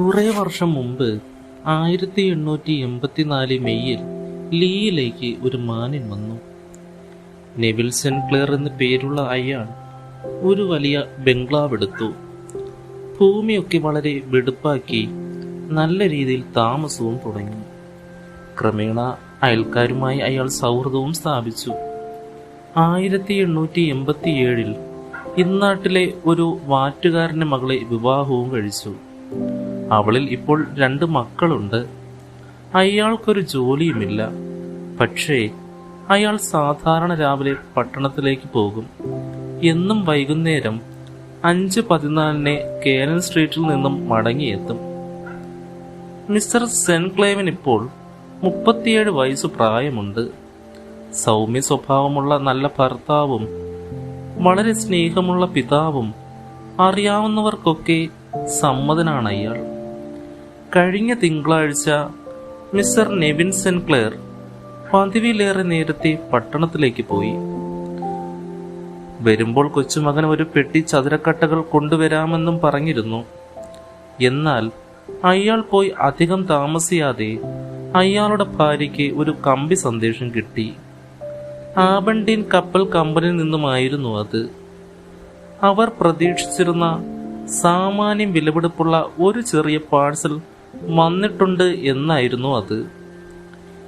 കുറെ വർഷം മുമ്പ് ആയിരത്തി എണ്ണൂറ്റി എൺപത്തിനാല് മെയ്യിൽ ലീയിലേക്ക് ഒരു മാനിൻ വന്നു. നെവിൽ സെൻക്ലെയർ എന്ന് പേരുള്ള അയാൾ ഒരു വലിയ ബംഗ്ലാവ് എടുത്തു ഭൂമിയൊക്കെ വളരെ വെടുപ്പാക്കി നല്ല രീതിയിൽ താമസവും തുടങ്ങി. ക്രമേണ അയൽക്കാരുമായി അയാൾ സൗഹൃദവും സ്ഥാപിച്ചു. ആയിരത്തി എണ്ണൂറ്റി എൺപത്തി ഏഴിൽ ഇന്നാട്ടിലെ ഒരു വാറ്റുകാരന്റെ മകളെ വിവാഹവും കഴിച്ചു. അവളിൽ ഇപ്പോൾ രണ്ട് മക്കളുണ്ട്. അയാൾക്കൊരു ജോലിയുമില്ല. പക്ഷേ അയാൾ സാധാരണ രാവിലെ പട്ടണത്തിലേക്ക് പോകും. എന്നും വൈകുന്നേരം അഞ്ച് പതിനാലിന് കേരൻ സ്ട്രീറ്റിൽ നിന്നും മടങ്ങിയെത്തും. മിസ്റ്റർ സെൻക്ലേവൻ ഇപ്പോൾ മുപ്പത്തിയേഴ് വയസ്സ് പ്രായമുണ്ട്. സൗമ്യ സ്വഭാവമുള്ള നല്ല ഭർത്താവും വളരെ സ്നേഹമുള്ള പിതാവും അറിയാവുന്നവർക്കൊക്കെ സമ്മതനാണ് അയാൾ. കഴിഞ്ഞ തിങ്കളാഴ്ച മിസ്റ്റർ നെവിൻ സെൻക്ലെയർ പതിവിലേറെ നേരത്തെ പട്ടണത്തിലേക്ക് പോയി. വരുമ്പോൾ കൊച്ചുമകൻ ഒരു പെട്ടി ചതുരക്കട്ടകൾ കൊണ്ടുവരാമെന്നും പറഞ്ഞിരുന്നു. എന്നാൽ അയാൾ പോയി അധികം താമസിയാതെ അയാളുടെ ഭാര്യയ്ക്ക് ഒരു കമ്പി സന്ദേശം കിട്ടി. ആബണ്ടീൻ കപ്പൽ കമ്പനിയിൽ നിന്നുമായിരുന്നു അത്. അവർ പ്രതീക്ഷിച്ചിരുന്ന സാമാന്യം വിലപിടിപ്പുള്ള ഒരു ചെറിയ പാഴ്സൽ വന്നിട്ടുണ്ട് എന്നായിരുന്നു അത്.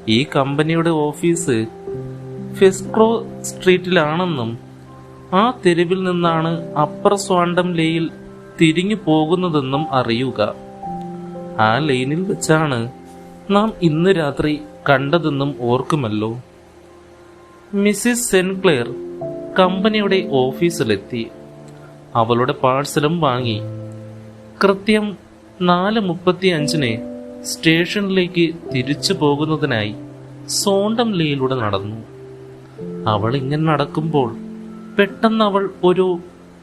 ഈ കമ്പനിയുടെ ഓഫീസ് ഫെസ്ക്രോ സ്ട്രീറ്റിലാണെന്നും ആ തെരുവിൽ നിന്നാണ് അപ്പർ സ്വാണ്ടം ലെയിൽ തിരിഞ്ഞു പോകുന്നതെന്നും അറിയുക. ആ ലൈനിൽ വെച്ചാണ് നാം ഇന്ന് രാത്രി കണ്ടതെന്നും ഓർക്കുമല്ലോ. മിസ്സിസ് സെൻക്ലെയർ കമ്പനിയുടെ ഓഫീസിലെത്തി. അവളുടെ പാഴ്സലും വാങ്ങി. കൃത്യം നാല് മുപ്പത്തി അഞ്ചിന് സ്റ്റേഷനിലേക്ക് തിരിച്ചു പോകുന്നതിനായി സോണ്ടം ലയിലൂടെ നടന്നു. അവൾ ഇങ്ങനെ നടക്കുമ്പോൾ പെട്ടെന്ന് അവൾ ഒരു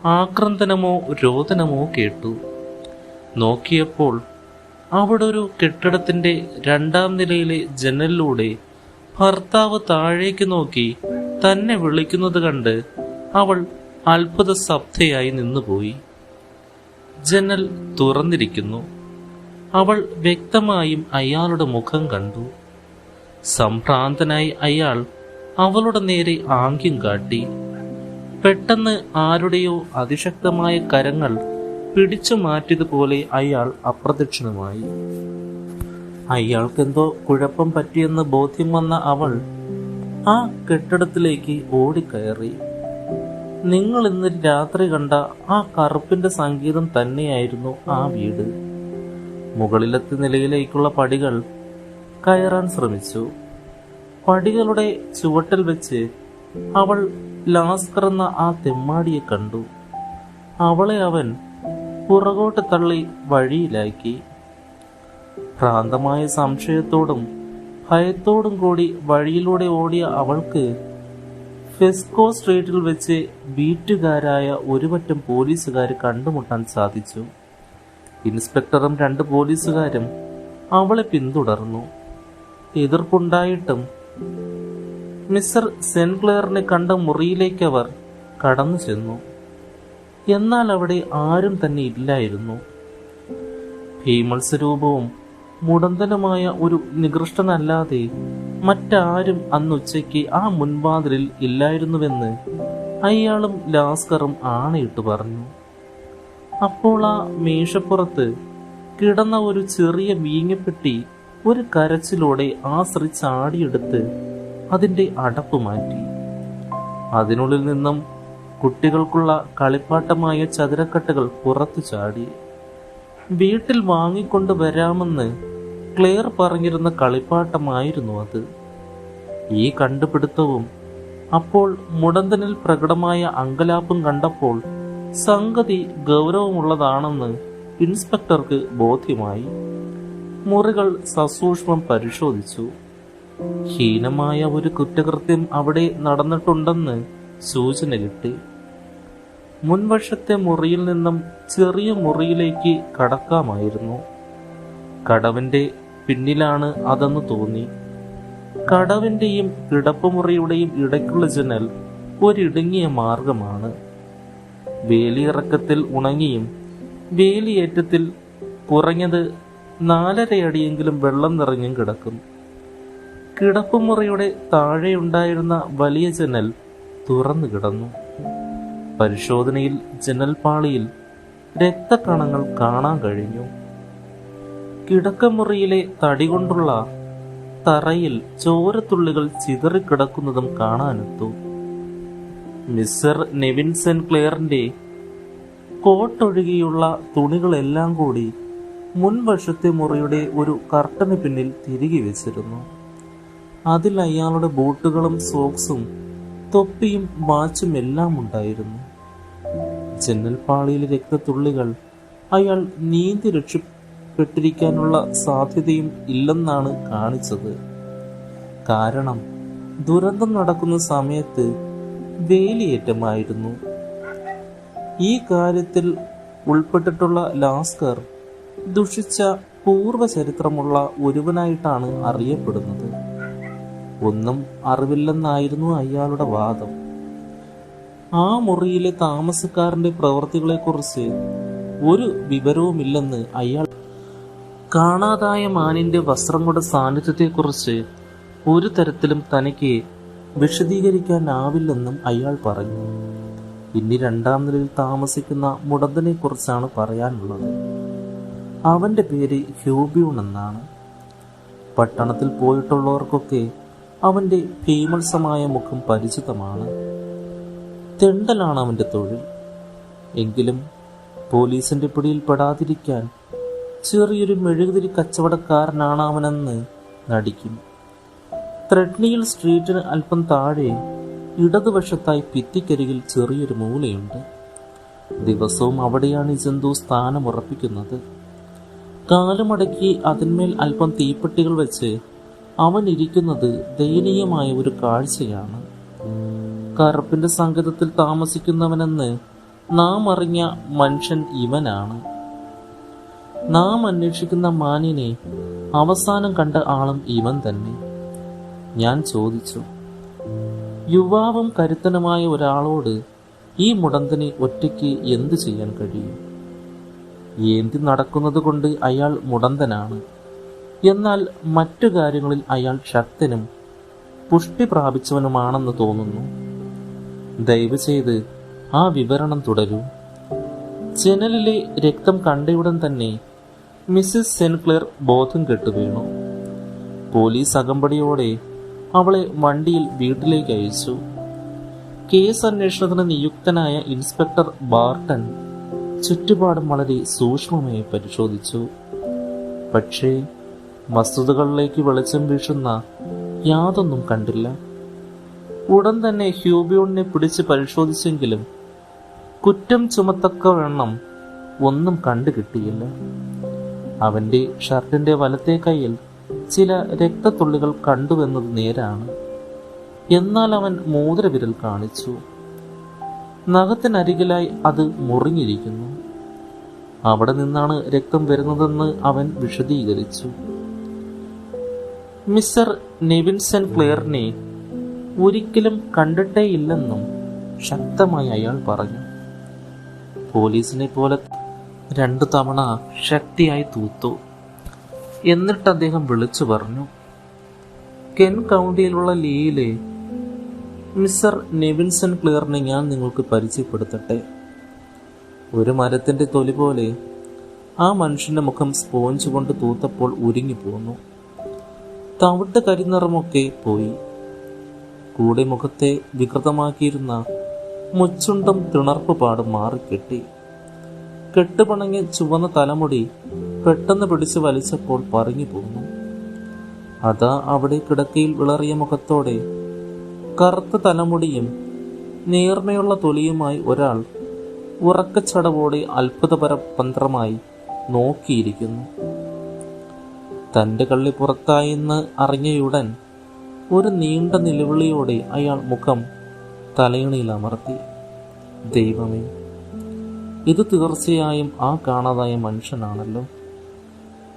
ആക്രന്ദനമോ രോദനമോ കേട്ടു. നോക്കിയപ്പോൾ അവിടെ ഒരു കെട്ടിടത്തിന്റെ രണ്ടാം നിലയിലെ ജനലിലൂടെ ഭർത്താവ് താഴേക്ക് നോക്കി തന്നെ വിളിക്കുന്നത് കണ്ട് അവൾ അത്ഭുത ശബ്ദയായി നിന്നുപോയി. ജനൽ തുറന്നിരിക്കുന്നു. അവൾ വ്യക്തമായും അയാളുടെ മുഖം കണ്ടു. സംഭ്രാന്തനായി അയാൾ അവളുടെ നേരെ ആംഗ്യം കാട്ടി. പെട്ടെന്ന് ആരുടെയോ അതിശക്തമായ കരങ്ങൾ പിടിച്ചു മാറ്റിയതുപോലെ അയാൾ അപ്രത്യക്ഷനുമായി അയാൾക്കെന്തോ കുഴപ്പം പറ്റിയെന്ന് ബോധ്യം വന്ന അവൾ ആ കെട്ടിടത്തിലേക്ക് ഓടിക്കയറി. നിങ്ങൾ ഇന്ന് രാത്രി കണ്ട ആ കറുപ്പിന്റെ സംഗീതം തന്നെയായിരുന്നു ആ വീട്. മുകളിലത്തെ നിലയിലേക്കുള്ള പടികൾ കയറാൻ ശ്രമിച്ചു. പടികളുടെ ചുവട്ടിൽ വെച്ച് അവൾ ലാസ്കർ എന്ന ആ തെമ്മാടിയെ കണ്ടു. അവളെ അവൻ പുറകോട്ട് തള്ളി വഴിയിലാക്കി. ഭ്രാന്തമായ സംശയത്തോടും ഭയത്തോടും കൂടി വഴിയിലൂടെ ഓടിയ അവൾക്ക് ഫെസ്കോ സ്ട്രീറ്റിൽ വെച്ച് ബീറ്റുകാരായ ഒരുപറ്റം പോലീസുകാർ കണ്ടുമുട്ടാൻ സാധിച്ചു. ഇൻസ്പെക്ടറും രണ്ട് പോലീസുകാരും അവളെ പിന്തുടർന്നു. എതിർപ്പുണ്ടായിട്ടും മിസ്റ്റർ സെൻക്ലെയറിനെ കണ്ട മുറിയിലേക്ക് അവർ കടന്നു ചെന്നു. എന്നാൽ അവിടെ ആരും തന്നെ ഇല്ലായിരുന്നു. ഭീമത്സരൂപവും മുടന്തനുമായ ഒരു നികൃഷ്ടനല്ലാതെ മറ്റാരും അന്നുച്ചയ്ക്ക് ആ മുൻവാതിലിൽ ഇല്ലായിരുന്നുവെന്ന് അയാളും ലാസ്കറും ആണയിട്ട് പറഞ്ഞു. അപ്പോൾ ആ മേശപ്പുറത്ത് കിടന്ന ഒരു ചെറിയ വീങ്ങപ്പെട്ടി ഒരു കരച്ചിലൂടെ ആ സ്ത്രീ ചാടിയെടുത്ത് അതിന്റെ അടപ്പ് മാറ്റി. അതിനുള്ളിൽ നിന്നും കുട്ടികൾക്കുള്ള കളിപ്പാട്ടമായ ചതുരക്കട്ടകൾ പുറത്തു ചാടി. വീട്ടിൽ വാങ്ങിക്കൊണ്ടു വരാമെന്ന് ക്ലെയർ പറഞ്ഞിരുന്ന കളിപ്പാട്ടമായിരുന്നു അത്. ഈ കണ്ടുപിടുത്തവും അപ്പോൾ മുടന്തനിൽ പ്രകടമായ അങ്കലാപ്പും കണ്ടപ്പോൾ സംഗതി ഗൗരവമുള്ളതാണെന്ന് ഇൻസ്പെക്ടർക്ക് ബോധ്യമായി. മുറികൾ സസൂക്ഷ്മം പരിശോധിച്ചു. ഹീനമായ ഒരു കുറ്റകൃത്യം അവിടെ നടന്നിട്ടുണ്ടെന്ന് സൂചന കിട്ടി മുൻവശത്തെ മുറിയിൽ നിന്നും ചെറിയ മുറിയിലേക്ക് കടക്കാമായിരുന്നു. കടവിന്റെ പിന്നിലാണ് അതെന്ന് തോന്നി. കടവിന്റെയും കിടപ്പുമുറിയുടെയും ഇടയ്ക്കുള്ള ജനൽ ഒരിടുങ്ങിയ മാർഗമാണ്. വേലിയിറക്കത്തിൽ ഉണങ്ങിയും വേലിയേറ്റത്തിൽ കുറഞ്ഞത് നാലര അടിയെങ്കിലും വെള്ളം നിറഞ്ഞും കിടക്കും. കിടപ്പുമുറിയുടെ താഴെയുണ്ടായിരുന്ന വലിയ ജനൽ തുറന്നു കിടന്നു. പരിശോധനയിൽ ജനൽപാളിയിൽ രക്തക്കണങ്ങൾ കാണാൻ കഴിഞ്ഞു. കിടക്കമുറിയിലെ തടി കൊണ്ടുള്ള തറയിൽ ചോരത്തുള്ളികൾ ചിതറിക്കിടക്കുന്നതും കാണാനെത്തു. മിസ്റ്റർ നെവിൻ സെൻക്ലെയറിന്റെ കോട്ടൊഴുകിയുള്ള തുണികളെല്ലാം കൂടി മുൻവശത്തെ മുറിയുടെ ഒരു കർട്ടന് പിന്നിൽ തിരികെ വെച്ചിരുന്നു. അതിൽ അയാളുടെ ബൂട്ടുകളും സോക്സും തൊപ്പിയും വാച്ചും എല്ലാം ഉണ്ടായിരുന്നു. ജനൽപ്പാളിയിലെ രക്തത്തുള്ളികൾ അയാൾ നീന്തി രക്ഷപ്പെട്ടിരിക്കാനുള്ള സാധ്യതയും ഇല്ലെന്നാണ് കാണിച്ചത്. കാരണം ദുരന്തം നടക്കുന്ന സമയത്ത് വേലിയേറ്റമായിരുന്നു. ഈ കാര്യത്തിൽ ഉൾപ്പെട്ടിട്ടുള്ള ലാസ്കർ ദുഷിച്ച പൂർവ ചരിത്രമുള്ള ഒരുവനായിട്ടാണ് അറിയപ്പെടുന്നത്. ഒന്നും അറിവില്ലെന്നായിരുന്നു അയാളുടെ വാദം. ആ മുറിയിലെ താമസക്കാരന്റെ പ്രവൃത്തികളെക്കുറിച്ച് ഒരു വിവരവുമില്ലെന്ന് അയാൾ കാണാതായ മാനിന്റെ വസ്ത്രങ്ങളുടെ സാന്നിധ്യത്തെക്കുറിച്ച് ഒരു തരത്തിലും തനിക്ക് വിശദീകരിക്കാനാവില്ലെന്നും അയാൾ പറഞ്ഞു. ഇനി രണ്ടാം നിലയിൽ താമസിക്കുന്ന മുടന്തനെ കുറിച്ചാണ് പറയാനുള്ളത്. അവന്റെ പേര് ഹ്യൂബ്യൂൺ എന്നാണ്. പട്ടണത്തിൽ പോയിട്ടുള്ളവർക്കൊക്കെ അവന്റെ ഭീമത്സമായ മുഖം പരിചിതമാണ്. തെണ്ടലാണ് അവന്റെ തൊഴിൽ. എങ്കിലും പോലീസിന്റെ പിടിയിൽ പെടാതിരിക്കാൻ ചെറിയൊരു മെഴുകുതിരി കച്ചവടക്കാരനാണ് അവനെന്ന് നടിക്കും ത്രെഡ്നിയിൽ സ്ട്രീറ്റിന് അല്പം താഴെ ഇടതുവശത്തായി ഭിത്തിക്കരികിൽ ചെറിയൊരു മൂലയുണ്ട്. ദിവസവും അവിടെയാണ് ഈ ജന്തു സ്ഥാനമുറപ്പിക്കുന്നത് കാലുമടക്കി അതിന്മേൽ അല്പം തീപ്പെട്ടികൾ വെച്ച് അവൻ ഇരിക്കുന്നത് ദയനീയമായ ഒരു കാഴ്ചയാണ്. കറുപ്പിന്റെ സംഗീതത്തിൽ താമസിക്കുന്നവനെന്ന് നാം അറിഞ്ഞ മനുഷ്യൻ ഇവനാണ്. നാം അന്വേഷിക്കുന്ന മാനിനെ അവസാനം കണ്ട ആളും ഇവൻ തന്നെ. ഞാൻ ചോദിച്ചു യുവാവും കരുത്തനുമായ ഒരാളോട് ഈ മുടന്തനെ ഒറ്റയ്ക്ക് എന്തു ചെയ്യാൻ കഴിയും? ഏന്തി നടക്കുന്നത് കൊണ്ട് അയാൾ മുടന്തനാണ്. എന്നാൽ മറ്റു കാര്യങ്ങളിൽ അയാൾ ശക്തനും പുഷ്ടി പ്രാപിച്ചവനുമാണെന്ന് തോന്നുന്നു. ദയവ് ചെയ്ത് ആ വിവരണം തുടരൂ. ജനലിലെ രക്തം കണ്ടയുടൻ തന്നെ മിസ്സിസ് സെൻക്ലെയർ ബോധം കെട്ടു വീണു. പോലീസ് അകമ്പടിയോടെ അവളെ വണ്ടിയിൽ വീട്ടിലേക്ക് അയച്ചു. കേസ് അന്വേഷണത്തിന് നിയുക്തനായ ഇൻസ്പെക്ടർ ബാർട്ടൺ ചുറ്റുപാടും വളരെ സൂക്ഷ്മമായി പരിശോധിച്ചു. പക്ഷേ വസ്തുതകളിലേക്ക് വെളിച്ചം വീശുന്ന യാതൊന്നും കണ്ടില്ല. ഉടൻ തന്നെ ഹ്യൂബിയോണിനെ പിടിച്ച് പരിശോധിച്ചെങ്കിലും കുറ്റം ചുമത്തക്കവണ്ണം ഒന്നും കണ്ടു കിട്ടിയില്ല അവന്റെ ഷർട്ടിന്റെ വലത്തെ കൈയിൽ ചില രക്തത്തുള്ളികൾ കണ്ടുവെന്നത് നേരാണ്. എന്നാൽ അവൻ മോതിരവിരൽ കാണിച്ചു. നഖത്തിനരികിലായി അത് മുറിഞ്ഞിരിക്കുന്നു. അവിടെ നിന്നാണ് രക്തം വരുന്നതെന്ന് അവൻ വിശദീകരിച്ചു. മിസ്റ്റർ നെവിൻസൺ ക്ലെയറിനെ ഒരിക്കലും കണ്ടിട്ടേയില്ലെന്നും ശക്തമായി അയാൾ പറഞ്ഞു. പോലീസിനെ പോലെ രണ്ടു തവണ ശക്തിയായി തൂത്തു. എന്നിട്ട് അദ്ദേഹം വിളിച്ചു പറഞ്ഞു കെൻ കൗണ്ടിയിലുള്ള ലീയിലെ മിസ്റ്റർ നെവിൻസൺ ക്ലിയറിനെ ഞാൻ നിങ്ങൾക്ക് പരിചയപ്പെടുത്തട്ടെ. ഒരു മരത്തിന്റെ തൊലി പോലെ ആ മനുഷ്യന്റെ മുഖം സ്പോഞ്ച് കൊണ്ട് തൂത്തപ്പോൾ ഉരുങ്ങി പോന്നു. തവിട്ട് കരിനിറമൊക്കെ പോയി. കൂടെ മുഖത്തെ വികൃതമാക്കിയിരുന്ന മുച്ചുണ്ടും തിണർപ്പ് പാടും മാറിക്കെട്ടി. കെട്ടുപണങ്ങിയ ചുവന്ന തലമുടി പെട്ടെന്ന് പിടിച്ച് വലിച്ചപ്പോൾ പറഞ്ഞു പോന്നു അതാ അവിടെ കിടക്കയിൽ വിളറിയ മുഖത്തോടെ കറുത്ത തലമുടിയും നേർമയുള്ള തൊലിയുമായി ഒരാൾ ഉറക്കച്ചടവോടെ അത്ഭുതപര പന്ത്രമായി നോക്കിയിരിക്കുന്നു. തന്റെ കള്ളി പുറത്തായെന്ന് അറിഞ്ഞയുടൻ ഒരു നീണ്ട നിലവിളിയോടെ അയാൾ മുഖം തലയണിയിൽ അമർത്തി. ദൈവമേ ഇത് തീർച്ചയായും ആ കാണാതായ മനുഷ്യനാണല്ലോ.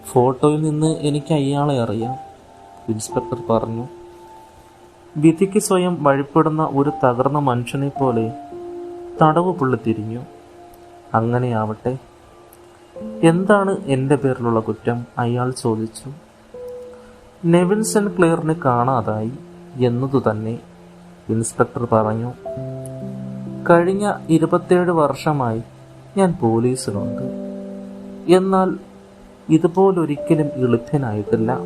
ഫോട്ടോയിൽ നിന്ന് എനിക്ക് അയാളെ അറിയാം ഇൻസ്പെക്ടർ പറഞ്ഞു. വിധിക്ക് സ്വയം വഴിപ്പെടുന്ന ഒരു തകർന്ന മനുഷ്യനെ പോലെ തടവ് പുള്ളി തിരിഞ്ഞു. അങ്ങനെയാവട്ടെ. എന്താണ് എന്റെ പേരിലുള്ള കുറ്റം? അയാൾ ചോദിച്ചു. നെവിൻ സെൻ ക്ലിയറിനെ കാണാതായി എന്നതു തന്നെ ഇൻസ്പെക്ടർ പറഞ്ഞു. കഴിഞ്ഞ ഇരുപത്തേഴ് വർഷമായി ഞാൻ പോലീസിലുണ്ട്. എന്നാൽ ഇതുപോലൊരിക്കലും എളുപ്പനായിട്ടില്ല.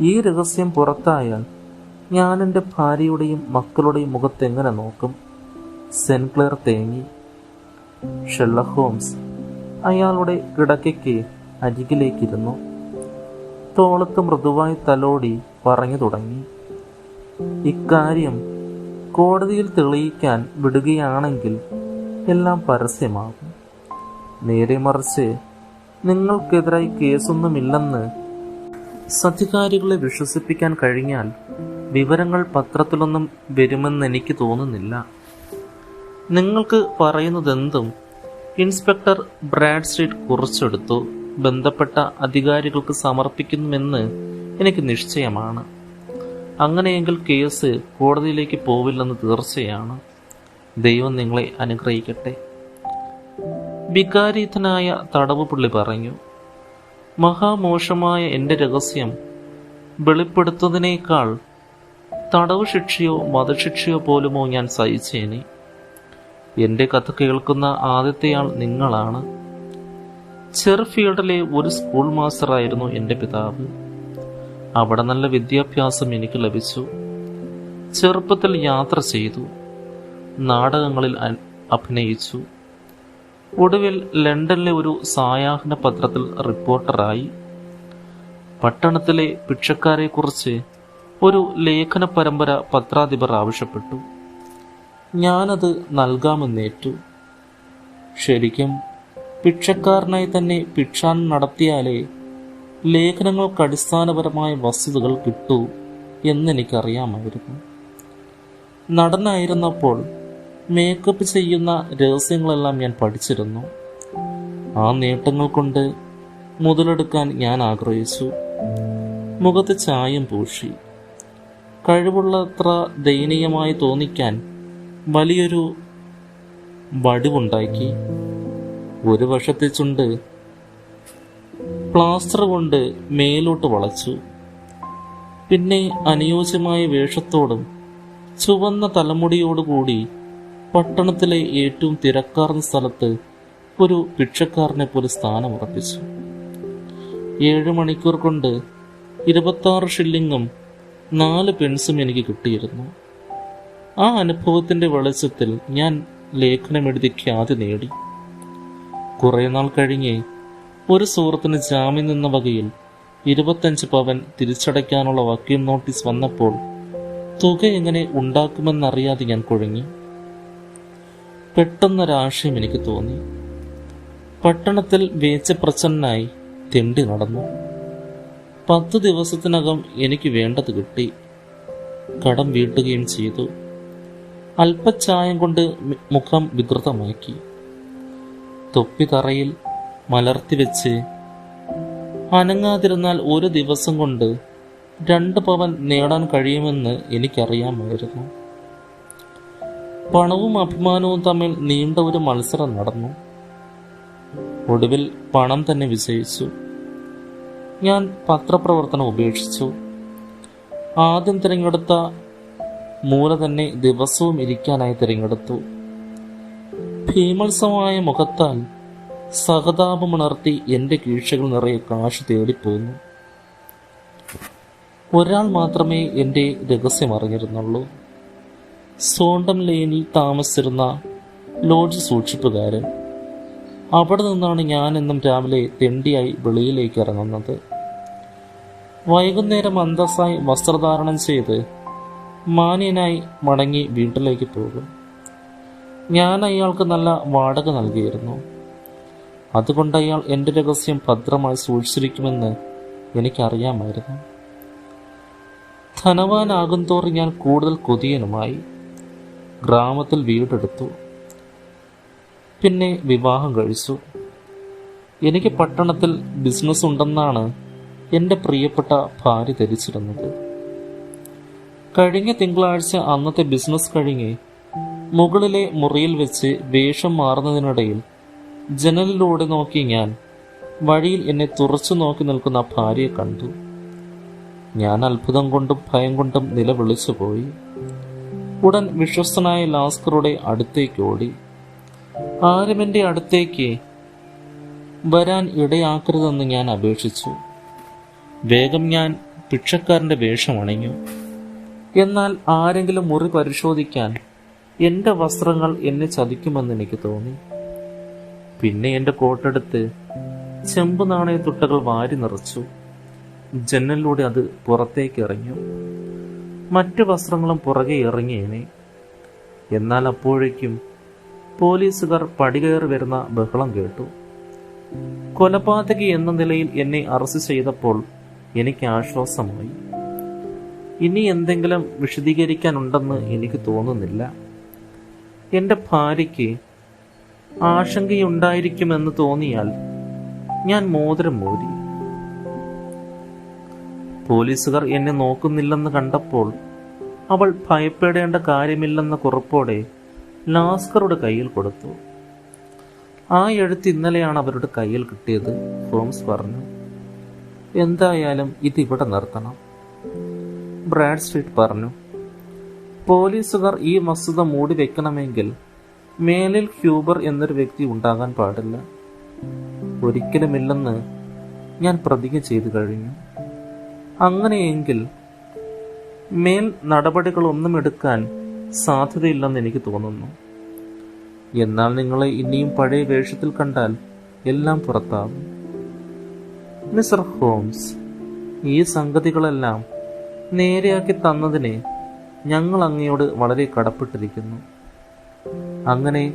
ഈ രഹസ്യം പുറത്തായാൽ ഞാൻ എന്റെ ഭാര്യയുടെയും മക്കളുടെയും മുഖത്തെങ്ങനെ നോക്കും? സെൻക്ലെയർ തേങ്ങി. ഷെല്ല ഹോംസ് അയാളുടെ കിടക്കയ്ക്ക് അരികിലേക്കിരുന്നു. തോളത്ത് മൃദുവായി തലോടി പറഞ്ഞു തുടങ്ങി. ഇക്കാര്യം കോടതിയിൽ തെളിയിക്കാൻ വിടുകയാണെങ്കിൽ എല്ലാം പരസ്യമാകും. നേരെ മറിച്ച് നിങ്ങൾക്കെതിരായി കേസൊന്നുമില്ലെന്ന് സധികാരികളെ വിശ്വസിപ്പിക്കാൻ കഴിഞ്ഞാൽ വിവരങ്ങൾ പത്രത്തിലൊന്നും വരുമെന്ന് എനിക്ക് തോന്നുന്നില്ല. നിങ്ങൾക്ക് പറയുന്നതെന്തും ഇൻസ്പെക്ടർ ബ്രാഡ് സ്ട്രീറ്റ് കുറിച്ചെടുത്തു. ബന്ധപ്പെട്ട അധികാരികൾക്ക് സമർപ്പിക്കുന്നുവെന്ന് എനിക്ക് നിശ്ചയമാണ്. അങ്ങനെയെങ്കിൽ കേസ് കോടതിയിലേക്ക് പോവില്ലെന്ന് തീർച്ചയാണ്. ദൈവം നിങ്ങളെ അനുഗ്രഹിക്കട്ടെ. വികാരീതനായ തടവുപുള്ളി പറഞ്ഞു മഹാമോശമായ എന്റെ രഹസ്യം വെളിപ്പെടുത്തുന്നതിനേക്കാൾ തടവ് ശിക്ഷയോ വധശിക്ഷയോ പോലുമോ ഞാൻ സഹിച്ചേനെ. എന്റെ കഥ കേൾക്കുന്ന ആദ്യത്തെയാൾ നിങ്ങളാണ്. ചെറുഫീൽഡിലെ ഒരു സ്കൂൾ മാസ്റ്ററായിരുന്നു എന്റെ പിതാവ്. അവിടെ നല്ല വിദ്യാഭ്യാസം എനിക്ക് ലഭിച്ചു. ചെറുപ്പത്തിൽ യാത്ര ചെയ്തു. നാടകങ്ങളിൽ അഭിനയിച്ചു. ഒടുവിൽ ലണ്ടനിലെ ഒരു സായാഹ്ന പത്രത്തിൽ റിപ്പോർട്ടറായി. പട്ടണത്തിലെ ഭിക്ഷക്കാരെക്കുറിച്ച് ഒരു ലേഖന പരമ്പര പത്രാധിപർ ആവശ്യപ്പെട്ടു. ഞാനത് നൽകാമെന്നേറ്റു. ശരിക്കും ഭിക്ഷക്കാരനായി തന്നെ ഭിക്ഷാൻ നടത്തിയാലേ ലേഖനങ്ങൾക്ക് അടിസ്ഥാനപരമായ വസ്തുതകൾ കിട്ടൂ എന്നെനിക്കറിയാമായിരുന്നു. നടനായിരുന്നപ്പോൾ മേക്കപ്പ് ചെയ്യുന്ന രഹസ്യങ്ങളെല്ലാം ഞാൻ പഠിച്ചിരുന്നു. ആ നേട്ടങ്ങൾ കൊണ്ട് മുതലെടുക്കാൻ ഞാൻ ആഗ്രഹിച്ചു. മുഖത്ത് ചായം പൂശി. കഴിവുള്ളത്ര ദയനീയമായി തോന്നിക്കാൻ വലിയൊരു വടിവുണ്ടാക്കി. ഒരു വശത്തെ ചുണ്ട് പ്ലാസ്റ്റർ കൊണ്ട് മേലോട്ട് വളച്ചു. പിന്നെ അനുയോജ്യമായ വേഷത്തോടും ചുവന്ന തലമുടിയോടുകൂടി പട്ടണത്തിലെ ഏറ്റവും തിരക്കാർന്ന സ്ഥലത്ത് ഒരു ഭിക്ഷക്കാരനെ പോലെ സ്ഥാനം ഉറപ്പിച്ചു. ഏഴ് മണിക്കൂർ കൊണ്ട് ഇരുപത്താറ് ഷില്ലിങ്ങും നാല് പെൻസും എനിക്ക് കിട്ടിയിരുന്നു. ആ അനുഭവത്തിന്റെ വെളിച്ചത്തിൽ ഞാൻ ലേഖനമെഴുതി ഖ്യാതി നേടി. കുറെ നാൾ കഴിഞ്ഞ് ഒരു സുഹൃത്തിന് ജാമ്യം നിന്ന വകയിൽ ഇരുപത്തഞ്ച് പവൻ തിരിച്ചടയ്ക്കാനുള്ള വക്കീൽ നോട്ടീസ് വന്നപ്പോൾ തുക എങ്ങനെ ഉണ്ടാക്കുമെന്നറിയാതെ ഞാൻ കുഴങ്ങി. പെട്ടെന്നൊരാശയം എനിക്ക് തോന്നി. പട്ടണത്തിൽ വേച്ചപ്രച്ഛന്നായി തെണ്ടി നടന്നു. പത്ത് ദിവസത്തിനകം എനിക്ക് വേണ്ടത് കിട്ടി. കടം വീട്ടുകയും ചെയ്തു. അല്പച്ചായം കൊണ്ട് മുഖം വികൃതമാക്കി. തൊപ്പി തറയിൽ മലർത്തി വെച്ച് അനങ്ങാതിരുന്നാൽ ഒരു ദിവസം കൊണ്ട് രണ്ട് പവൻ നേടാൻ കഴിയുമെന്ന് എനിക്കറിയാമായിരുന്നു. പണവും അഭിമാനവും തമ്മിൽ നീണ്ട ഒരു മത്സരം നടന്നു. ഒടുവിൽ പണം തന്നെ വിജയിച്ചു. ഞാൻ പത്രപ്രവർത്തനം ഉപേക്ഷിച്ചു. ആദ്യം തിരഞ്ഞെടുത്ത മൂല തന്നെ ദിവസവും ഇരിക്കാനായി തിരഞ്ഞെടുത്തു. ഭീമത്സവമായ മുഖത്താൽ സഹതാപമുണർത്തി എന്റെ കീഴ്ചകൾ നിറയെ കാശ് തേടിപ്പോന്നു. ഒരാൾ മാത്രമേ എന്റെ രഹസ്യം അറിഞ്ഞിരുന്നുള്ളൂ സോണ്ടം ലെയിനിൽ താമസിച്ചിരുന്ന ലോഡ്ജ് സൂക്ഷിപ്പുകാരൻ. അവിടെ നിന്നാണ് ഞാൻ എന്നും രാവിലെ തെണ്ടിയായി വെളിയിലേക്ക് ഇറങ്ങുന്നത്. വൈകുന്നേരം അന്തസ്സായി വസ്ത്രധാരണം ചെയ്ത് മാന്യനായി മടങ്ങി വീട്ടിലേക്ക് പോകും. ഞാൻ അയാൾക്ക് നല്ല വാടക നൽകിയിരുന്നു. അതുകൊണ്ട് അയാൾ എന്റെ രഹസ്യം ഭദ്രമായി സൂക്ഷിച്ചിരിക്കുമെന്ന് എനിക്കറിയാമായിരുന്നു. ധനവാനാകും തോറും ഞാൻ കൂടുതൽ കൊതിയനുമായി ഗ്രാമത്തിൽ വീടെടുത്തു. പിന്നെ വിവാഹം കഴിച്ചു. എനിക്ക് പട്ടണത്തിൽ ബിസിനസ് ഉണ്ടെന്നാണ് എന്റെ പ്രിയപ്പെട്ട ഭാര്യ ധരിച്ചിരുന്നത്. കഴിഞ്ഞ തിങ്കളാഴ്ച അന്നത്തെ ബിസിനസ് കഴിഞ്ഞ് മുകളിലെ മുറിയിൽ വെച്ച് വേഷം മാറുന്നതിനിടയിൽ ജനലിലൂടെ നോക്കി ഞാൻ വഴിയിൽ എന്നെ തുറച്ചു നോക്കി നിൽക്കുന്ന ഭാര്യയെ കണ്ടു. ഞാൻ അത്ഭുതം കൊണ്ടും ഭയം കൊണ്ടും നിലവിളിച്ചു പോയി ഉടൻ വിശ്വസ്തനായ ലാസ്കറുടെ അടുത്തേക്ക് ഓടി. ആരും എന്റെ അടുത്തേക്ക് വരാൻ ഇടയാക്കരുതെന്ന് ഞാൻ അപേക്ഷിച്ചു. വേഗം ഞാൻ ഭിക്ഷക്കാരന്റെ വേഷം അണിഞ്ഞു. എന്നാൽ ആരെങ്കിലും മുറി പരിശോധിക്കാൻ എന്റെ വസ്ത്രങ്ങൾ എന്നെ ചതിക്കുമെന്ന് എനിക്ക് തോന്നി. പിന്നെ എന്റെ കോട്ടെടുത്ത് ചെമ്പ് നാണയത്തുട്ടകൾ വാരി നിറച്ചു. ജനലിലൂടെ അത് പുറത്തേക്ക് ഇറങ്ങി മറ്റു വസ്ത്രങ്ങളും പുറകെ ഇറങ്ങിയേനെ എന്നാൽ അപ്പോഴേക്കും പോലീസുകാർ പടികയറി വരുന്ന ബഹളം കേട്ടു. കൊലപാതകി എന്ന നിലയിൽ എന്നെ അറസ്റ്റ് ചെയ്തപ്പോൾ എനിക്ക് ആശ്വാസമായി. ഇനി എന്തെങ്കിലും വിശദീകരിക്കാനുണ്ടെന്ന് എനിക്ക് തോന്നുന്നില്ല. എന്റെ ഭാര്യയ്ക്ക് ആശങ്കയുണ്ടായിരിക്കുമെന്ന് തോന്നിയാൽ ഞാൻ മോതിരം മൂരി പോലീസുകാർ എന്നെ നോക്കുന്നില്ലെന്ന് കണ്ടപ്പോൾ അവൾ ഭയപ്പെടേണ്ട കാര്യമില്ലെന്ന കുറിപ്പോടെ ലാസ്കറുടെ കയ്യിൽ കൊടുത്തു. ആ എഴുത്ത് ഇന്നലെയാണ് അവരുടെ കയ്യിൽ കിട്ടിയത് ഹോംസ് പറഞ്ഞു. എന്തായാലും ഇതിവിടെ നിർത്തണം. ബ്രാഡ് സ്ട്രീറ്റ് പറഞ്ഞു. പോലീസുകാർ ഈ വസ്തുത മൂടി വെക്കണമെങ്കിൽ മേലിൽ ഹ്യൂബർ എന്നൊരു വ്യക്തി ഉണ്ടാകാൻ പാടില്ല. ഒരിക്കലുമില്ലെന്ന് ഞാൻ പ്രതിജ്ഞ ചെയ്തു കഴിഞ്ഞു. അങ്ങനെയെങ്കിൽ മേൽ നടപടികളൊന്നും എടുക്കാൻ സാധ്യതയില്ലെന്ന് എനിക്ക് തോന്നുന്നു. എന്നാൽ നിങ്ങളെ ഇനിയും പഴയ വേഷത്തിൽ കണ്ടാൽ എല്ലാം പുറത്താകും. മിസ്റ്റർ ഹോംസ് ഈ സംഗതികളെല്ലാം നേരെയാക്കി തന്നതിനെ ഞങ്ങൾ അങ്ങയോട് വളരെ കടപ്പെട്ടിരിക്കുന്നു. അങ്ങനെ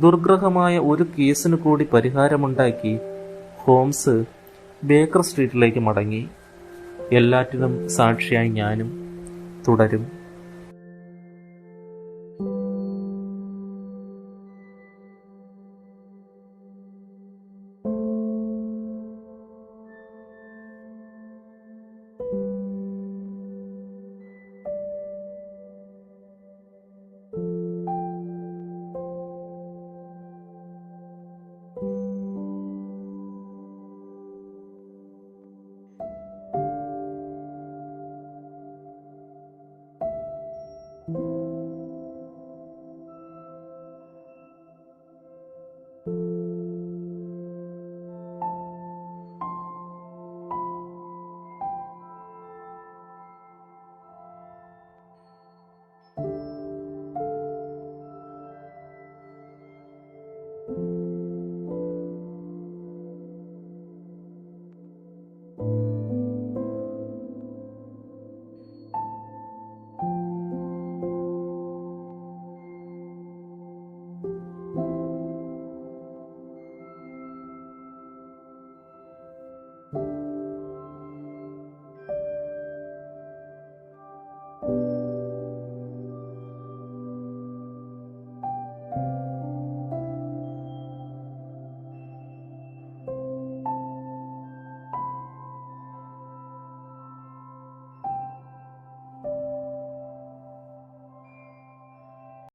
ദുർഗ്രഹമായ ഒരു കേസിന് കൂടി പരിഹാരമുണ്ടാക്കി ഹോംസ് ബേക്കർ സ്ട്രീറ്റിലേക്ക് മടങ്ങി. എല്ലാറ്റിനും സാക്ഷിയായി ഞാനും തുടരും.